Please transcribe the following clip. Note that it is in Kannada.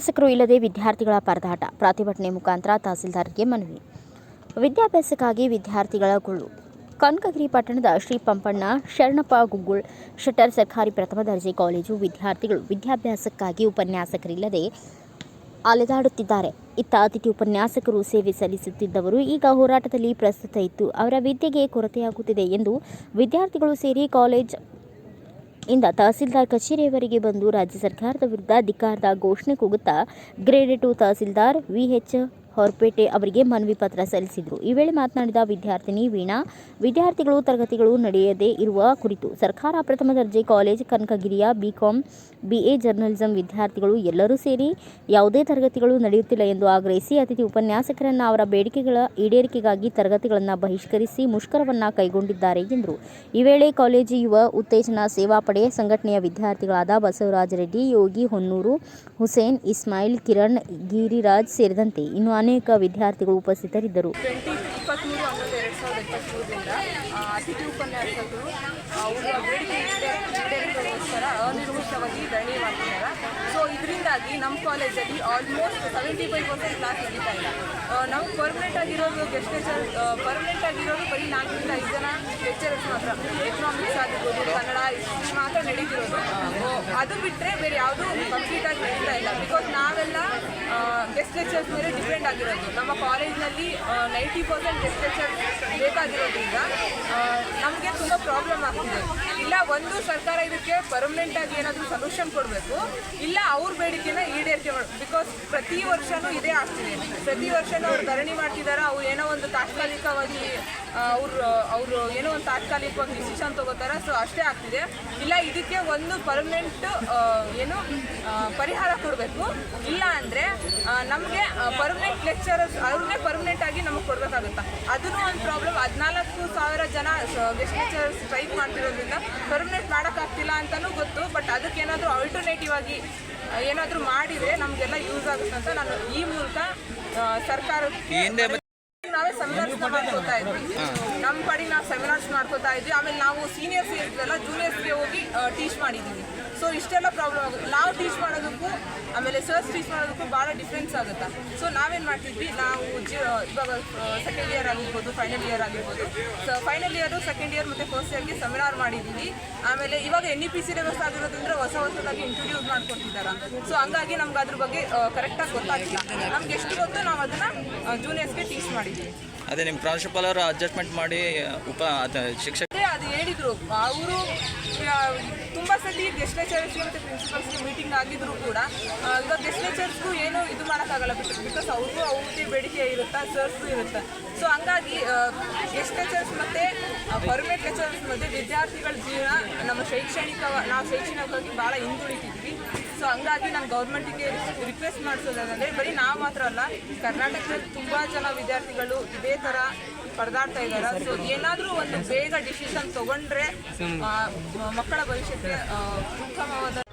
ಉಪನ್ಯಾಸಕರು ಇಲ್ಲದೆ ವಿದ್ಯಾರ್ಥಿಗಳ ಪರದಾಟ. ಪ್ರತಿಭಟನೆ ಮುಖಾಂತರ ತಹಸೀಲ್ದಾರ್ಗೆ ಮನವಿ. ವಿದ್ಯಾಭ್ಯಾಸಕ್ಕಾಗಿ ವಿದ್ಯಾರ್ಥಿಗಳ ಗುಳು. ಕನಕಗಿರಿ ಪಟ್ಟಣದ ಶ್ರೀ ಪಂಪಣ್ಣ, ಶರಣಪ್ಪ ಗುಗ್ಗುಳ್ ಶೆಟ್ಟರ್ ಸರ್ಕಾರಿ ಪ್ರಥಮ ದರ್ಜೆ ಕಾಲೇಜು ವಿದ್ಯಾರ್ಥಿಗಳು ವಿದ್ಯಾಭ್ಯಾಸಕ್ಕಾಗಿ ಉಪನ್ಯಾಸಕರಿಲ್ಲದೆ ಅಲೆದಾಡುತ್ತಿದ್ದಾರೆ. ಇತ್ತ ಅತಿಥಿ ಉಪನ್ಯಾಸಕರು ಸೇವೆ ಸಲ್ಲಿಸುತ್ತಿದ್ದವರು ಈಗ ಹೋರಾಟದಲ್ಲಿ ಪ್ರಸ್ತುತ ಇತ್ತು ಅವರ ವಿದ್ಯೆಗೆ ಕೊರತೆಯಾಗುತ್ತಿದೆ ಎಂದು ವಿದ್ಯಾರ್ಥಿಗಳು ಸೇರಿ ಕಾಲೇಜ್ ಇಂದ ತಹಸೀಲ್ದಾರ್ ಕಚೇರಿಯವರೆಗೆ ಬಂದು ರಾಜ್ಯ ಸರ್ಕಾರದ ವಿರುದ್ಧ ಧಿಕ್ಕಾರದ ಘೋಷಣೆ ಕೂಗುತ್ತಾ grade two tahsildar VH Horapete ಅವರಿಗೆ ಮನವಿ ಪತ್ರ ಸಲ್ಲಿಸಿದರು. ಈ ವೇಳೆ ಮಾತನಾಡಿದ ವಿದ್ಯಾರ್ಥಿನಿ ವೀಣಾ, ವಿದ್ಯಾರ್ಥಿಗಳು ತರಗತಿಗಳು ನಡೆಯದೇ ಇರುವ ಕುರಿತು ಸರ್ಕಾರ ಪ್ರಥಮ ದರ್ಜೆ ಕಾಲೇಜ್ ಕನಕಗಿರಿಯ ಬಿಕಾಂ ಬಿಎ ಜರ್ನಲಿಸಂ ವಿದ್ಯಾರ್ಥಿಗಳು ಎಲ್ಲರೂ ಸೇರಿ ಯಾವುದೇ ತರಗತಿಗಳು ನಡೆಯುತ್ತಿಲ್ಲ ಎಂದು ಆಗ್ರಹಿಸಿ ಅತಿಥಿ ಉಪನ್ಯಾಸಕರನ್ನ ಅವರ ಬೇಡಿಕೆಗಳ ಈಡೇರಿಕೆಗಾಗಿ ತರಗತಿಗಳನ್ನು ಬಹಿಷ್ಕರಿಸಿ ಮುಷ್ಕರವನ್ನ ಕೈಗೊಂಡಿದ್ದಾರೆ ಎಂದರು. ಈ ವೇಳೆ ಕಾಲೇಜು ಯುವ ಉತ್ತೇಜನ ಸೇವಾ ಪಡೆ ಸಂಘಟನೆಯ ವಿದ್ಯಾರ್ಥಿಗಳಾದ ಬಸವರಾಜ ರೆಡ್ಡಿ, ಯೋಗಿ ಹೊನ್ನೂರು, ಹುಸೇನ್, ಇಸ್ಮಾಯಿಲ್, ಕಿರಣ್, ಗಿರಿರಾಜ್ ಸೇರಿದಂತೆ ಇನ್ನು ವಿದ್ಯಾರ್ಥಿಗಳು ಉಪಸ್ಥಿತರಿದ್ದರು. ಇಪ್ಪತ್ತ್ಮೂರು ಹನ್ನೊಂದು ಎರಡು ಸಾವಿರದ ಇಪ್ಪತ್ತ್ಮೂರರಿಂದ ಅತಿಥಿ ಉಪನ್ಯಾಸಕರು ಅವರ ಬೇಡಿಕೆ ಈಡೇ- ಈಡೇರಿಕೆಗೋಸ್ಕರ ಅನಿರ್ದಿಷ್ಟವಾಗಿ ಧರಣಿ ಮಾಡ್ತಿದ್ದಾರೆ. ಸೊ ಇದರಿಂದಾಗಿ ನಮ್ಮ ಕಾಲೇಜಲ್ಲಿ almost seventy five percent class ನಡೀತಾ ಇಲ್ಲ ನಾವು ಪರ್ಮನೆಂಟ್ ಆಗಿರೋದು ಗೆಸ್ಟ್ ಲೆಕ್ಚರ್ ಪರ್ಮನೆಂಟ್ ಆಗಿರೋದು ಬರೀ ನಾಲ್ಕರಿಂದ ಐದು ಜನ ಲೆಕ್ಚರರ್ಸ್ ಮಾತ್ರ. ಎಕನಾಮಿಕ್ಸ್ ಆಗಿರ್ಬೋದು, ಕನ್ನಡ ಇಷ್ಟು ಮಾತ್ರ ನಡೀತಿರೋದು. ಅದು ಬಿಟ್ಟರೆ ಬೇರೆ ಯಾವುದೂ ಕಂಪ್ಲೀಟಾಗಿ ನಡೀತಾ ಇಲ್ಲ. ಬಿಕಾಸ್ ನಾವೆಲ್ಲ ಗೆಸ್ಟ್ ಲೆಕ್ಚರ್ಸ್ ಮೇಲೆ ಡಿಪೆಂಡ್ ಆಗಿರೋದು. ನಮ್ಮ ಕಾಲೇಜ್ನಲ್ಲಿ ನೈಂಟಿ ಪರ್ಸೆಂಟ್ ಗೆಸ್ಟ್ ಡಿಸ್ಪೆಚರ್ ಬೇಕಾಗಿರೋದ್ರಿಂದ ನಮಗೆ ತುಂಬ ಪ್ರಾಬ್ಲಮ್ ಆಗ್ತಿದೆ. ಇಲ್ಲ, ಒಂದು ಸರ್ಕಾರ ಇದಕ್ಕೆ ಪರ್ಮನೆಂಟ್ ಆಗಿ ಏನಾದರೂ ಸೊಲ್ಯೂಷನ್ ಕೊಡಬೇಕು, ಇಲ್ಲ, ಅವ್ರ ಬೇಡಿಕೆನ ಈಡೇರಿಕೆ ಮಾಡಿ ಬಿಕಾಸ್ ಪ್ರತಿ ವರ್ಷವೂ ಇದೇ ಆಗ್ತಿದೆ ಪ್ರತಿ ವರ್ಷನೂ ಅವ್ರು ಧರಣಿ ಮಾಡ್ತಿದ್ದಾರೆ ಅವ್ರು ಏನೋ ಒಂದು ತಾತ್ಕಾಲಿಕವಾಗಿ ಅವರು ಅವರು ಏನೋ ಒಂದು ತಾತ್ಕಾಲಿಕವಾಗಿ ಡಿಸಿಷನ್ ತಗೋತಾರೆ ಸೊ ಅಷ್ಟೇ ಆಗ್ತಿದೆ. ಇಲ್ಲ ಇದಕ್ಕೆ ಒಂದು ಪರ್ಮನೆಂಟ್ ಏನು ಪರಿಹಾರ ಕೊಡಬೇಕು. ಇಲ್ಲ ಅಂದರೆ ನಮಗೆ ಪರ್ಮನೆಂಟ್ ಲೆಕ್ಚರರ್ಸ್ ಅವ್ರನ್ನೇ ಪರ್ಮನೆಂಟ್ ಆಗಿ ನಮಗೆ ಕೊಡಬೇಕಾಗುತ್ತಾ? ಅದನ್ನು ಒಂದು ಪ್ರಾಬ್ಲಮ್ ಹದಿನಾಲ್ಕು ಸಾವಿರ ಜನ ಗೆಸ್ಟ್ ಲೆಕ್ಚರರ್ಸ್ ಸ್ಟ್ರೈಕ್ ಮಾಡ್ತಿರೋದ್ರಿಂದ ಪರ್ಮನೆಂಟ್ ಮಾಡೋಕ್ಕಾಗ್ತಿಲ್ಲ ಅಂತಲೂ ಗೊತ್ತು ಬಟ್ ಅದಕ್ಕೆ ಏನಾದರೂ ಆಲ್ಟರ್ನೇಟಿವ್ ಆಗಿ ಏನಾದರೂ ಮಾಡಿದರೆ ನಮಗೆಲ್ಲ ಯೂಸ್ ಆಗುತ್ತೆ ಅಂತ ನಾನು ಈ ಮೂಲಕ ಆ, ಸೆಮಿನಾರ್ಸ್ ಮಾಡ್ಕೋತಾ ಇದ್ವಿ. ನಮ್ಮ ಕಡೆ ನಾವು ಸೆಮಿನಾರ್ಸ್ ಮಾಡ್ಕೋತಾ ಇದ್ವಿ. ಆಮೇಲೆ ನಾವು ಸೀನಿಯರ್ಸ್ ಇರ್ತೀವಲ್ಲ ಜೂನಿಯರ್ಸ್ಗೆ ಹೋಗಿ ಟೀಚ್ ಮಾಡಿದ್ದೀವಿ ಸೊ ಇಷ್ಟೆಲ್ಲ ಪ್ರಾಬ್ಲಮ್ ಆಗುತ್ತೆ. ನಾವು ಸರ್ಸ್ ಟೀಚ್ ಮಾಡೋದಕ್ಕೂ ಭಾಳ ಡಿಫ್ರೆನ್ಸ್ ಆಗುತ್ತೆ? ಸೊ ನಾವೇನು ಮಾಡ್ತಿದ್ವಿ? ನಾವು ಜಿ ಇವಾಗ ಸೆಕೆಂಡ್ ಇಯರ್ ಆಗಿರ್ಬೋದು ಫೈನಲ್ ಇಯರ್ ಆಗಿರ್ಬೋದು. So final year second year ಮತ್ತು ಫಸ್ಟ್ ಇಯರ್ಗೆ ಸೆಮಿನಾರ್ ಮಾಡಿದ್ದೀವಿ ಆಮೇಲೆ ಇವಾಗ ಎನ್ ಇ ಪಿ ಸಿಲೆಬಸ್ ಆಗಿರೋದ್ರಿಂದ ಹೊಸ ಹೊಸದಾಗಿ ಇಂಟ್ರೊಡ್ಯೂಸ್ ಮಾಡ್ಕೊಡ್ತಿದ್ದಾರೆ ಸೊ ಹಂಗಾಗಿ ನಮ್ಗೆ ಅದ್ರ ಬಗ್ಗೆ ಕರೆಕ್ಟಾಗಿ ಗೊತ್ತಾಗಿಲ್ಲ ನಮ್ಗೆ ಎಷ್ಟು ಗೊತ್ತು ನಾವು ಅದನ್ನು ಜೂನಿಯರ್ಸ್ಗೆ ಟೀಚ್ ಮಾಡಿದ್ದೀವಿ ಅದೇ ನಿಮ್ಮ ಪ್ರಾಂಶುಪಾಲರು ಅಡ್ಜಸ್ಟ್ಮೆಂಟ್ ಮಾಡಿ ಉಪ ಶಿಕ್ಷಕ ಅದು ಹೇಳಿದರು. ಅವರು ತುಂಬ ಸತಿ ಗೆಸ್ಟ್ ಲೆಚರ್ಸ್ ಮತ್ತು ಪ್ರಿನ್ಸಿಪಲ್ಸ್ಗೆ ಮೀಟಿಂಗ್ ಆಗಿದ್ರು ಕೂಡ ಇವಾಗ ಗೆಸ್ಟ್ ಲೆಕ್ಚರ್ಸ್ಗೂ ಏನು ಇದು ಮಾಡೋಕ್ಕಾಗಲ್ಲ ಬಿಕಾಸ್ ಅವ್ರಿಗೂ ಅವ್ರದ್ದೇ ಬೇಡಿಕೆ ಇರುತ್ತೆ, ಸರ್ಸ್ಗೂ ಇರುತ್ತೆ. ಸೊ ಹಂಗಾಗಿ ಗೆಸ್ಟ್ ಲೆಕ್ಚರ್ಸ್ ಮತ್ತು ಪರ್ಮನೆಂಟ್ ಲೆಚರ್ಸ್ ಮಧ್ಯೆ ವಿದ್ಯಾರ್ಥಿಗಳ ಜೀವನ ನಮ್ಮ ಶೈಕ್ಷಣಿಕ, ನಾವು ಶೈಕ್ಷಣಿಕವಾಗಿ ಭಾಳ ಹಿಂದುಳಿತಿದ್ವಿ. ಸೊ ಹಂಗಾಗಿ ನಾನು ಗೌರ್ಮೆಂಟಿಗೆ ರಿಕ್ವೆಸ್ಟ್ ಮಾಡಿಸೋದಂದರೆ ಬರೀ ನಾವು ಮಾತ್ರ ಅಲ್ಲ, ಕರ್ನಾಟಕದಲ್ಲಿ ತುಂಬ ಜನ ವಿದ್ಯಾರ್ಥಿಗಳು ಇದೇ ಥರ ಪರದಾಡ್ತಾ ಇದ್ದಾರೆ ಸೊ ಏನಾದರೂ ಒಂದು ಬೇಗ ಡಿಸಿಷನ್ ತಗೊಂಡ್ರೆ 그, 어, 북한 마마다